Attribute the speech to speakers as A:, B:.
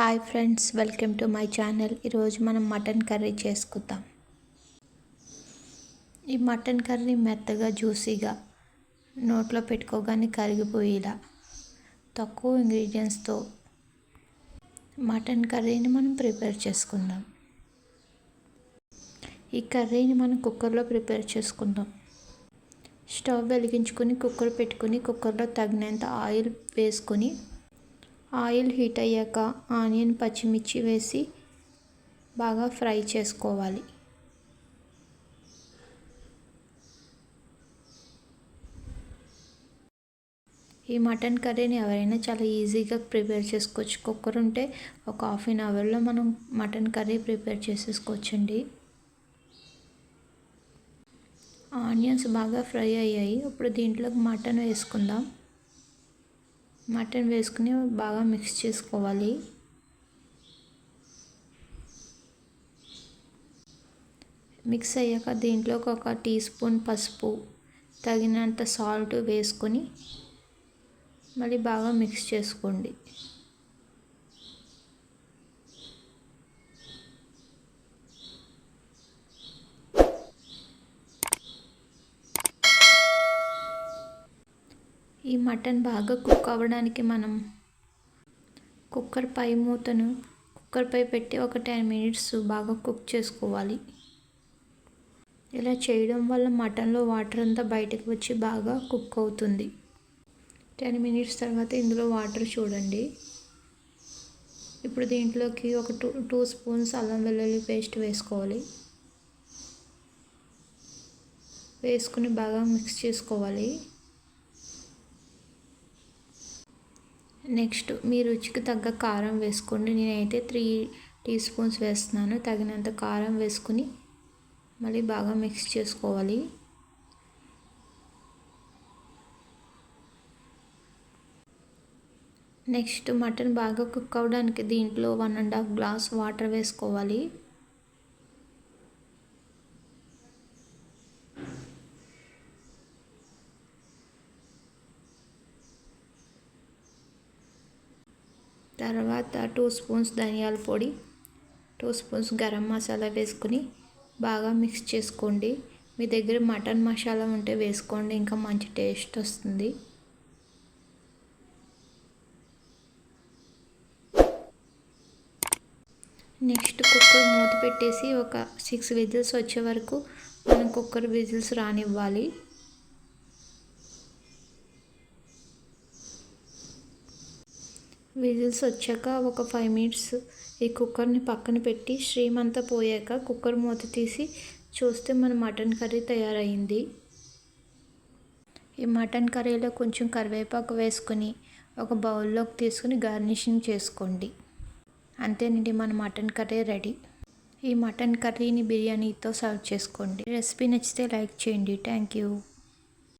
A: Hi friends welcome to my channel. ఈరోజు మనం mutton curry చేసుకుందాం. ఈ మటన్ కర్రీ మెత్తగా జ్యూసీగా నోట్లో పెట్టుకోగానే కరిగిపోయేలా తక్కువ ఇంగ్రీడియంట్స్తో మటన్ కర్రీని మనం ప్రిపేర్ చేసుకుందాం. ఈ కర్రీని మనం కుక్కర్లో ప్రిపేర్ చేసుకుందాం. స్టవ్ వెలిగించుకొని కుక్కర్ పెట్టుకుని కుక్కర్లో తగినంత ఆయిల్ వేసుకొని ఆయిల్ హీట్ అయ్యాక ఆనియన్ పచ్చిమిర్చి వేసి బాగా ఫ్రై చేసుకోవాలి. ఈ మటన్ కర్రీని ఎవరైనా చాలా ఈజీగా ప్రిపేర్ చేసుకోవచ్చు కుక్కర్ ఉంటే ఒక హాఫ్ అన్ అవర్లో మనం మటన్ కర్రీ ప్రిపేర్ చేసేసుకోవచ్చండి. ఆనియన్స్ బాగా ఫ్రై అయ్యాయి. ఇప్పుడు దీంట్లోకి మటన్ వేసుకుందాం. మటన్ వేసుకుని బాగా మిక్స్ చేసుకోవాలి. మిక్స్ అయ్యాక దీంట్లోకి ఒక టీ స్పూన్ పసుపు తగినంత సాల్ట్ వేసుకొని మళ్ళీ బాగా మిక్స్ చేసుకోండి. ఈ మటన్ బాగా కుక్ అవ్వడానికి మనం కుక్కర్ పై మూతను కుక్కర్ పై పెట్టి ఒక టెన్ మినిట్స్ బాగా కుక్ చేసుకోవాలి. ఇలా చేయడం వల్ల మటన్లో వాటర్ అంతా బయటకు వచ్చి బాగా కుక్ అవుతుంది. టెన్ మినిట్స్ తర్వాత ఇందులో వాటర్ చూడండి. ఇప్పుడు దీంట్లోకి ఒక టూ టూ స్పూన్స్ అల్లం వెల్లుల్లి పేస్ట్ వేసుకోవాలి. వేసుకుని బాగా మిక్స్ చేసుకోవాలి. నెక్స్ట్ మీ రుచికి తగ్గ కారం వేసుకోండి. నేనైతే త్రీ టీ స్పూన్స్ వేస్తున్నాను. తగినంత కారం వేసుకుని మళ్ళీ బాగా మిక్స్ చేసుకోవాలి. నెక్స్ట్ మటన్ బాగా కుక్ అవ్వడానికి దీంట్లో one and half glass water వేసుకోవాలి. తర్వాత టూ స్పూన్స్ ధనియాల పొడి టూ స్పూన్స్ గరం మసాలా వేసుకొని బాగా మిక్స్ చేసుకోండి. మీ దగ్గర మటన్ మసాలా ఉంటే వేసుకోండి ఇంకా మంచి టేస్ట్ వస్తుంది. నెక్స్ట్ కుక్కర్ మూత పెట్టేసి ఒక సిక్స్ విజిల్స్ వచ్చే వరకు మనం కుక్కర్ విజిల్స్ రానివ్వాలి. విజిల్స్ వచ్చాక ఒక ఫైవ్ మినిట్స్ ఈ కుక్కర్ని పక్కన పెట్టి శ్రీమంతా పోయాక కుక్కర్ మూత తీసి చూస్తే మన మటన్ కర్రీ తయారైంది. ఈ మటన్ కర్రీలో కొంచెం కరివేపాకు వేసుకొని ఒక బౌల్లోకి తీసుకుని గార్నిషింగ్ చేసుకోండి. అంతేనండి మన మటన్ కర్రీ రెడీ. ఈ మటన్ కర్రీని బిర్యానీతో సర్వ్ చేసుకోండి. రెసిపీ నచ్చితే లైక్ చేయండి. Thank you.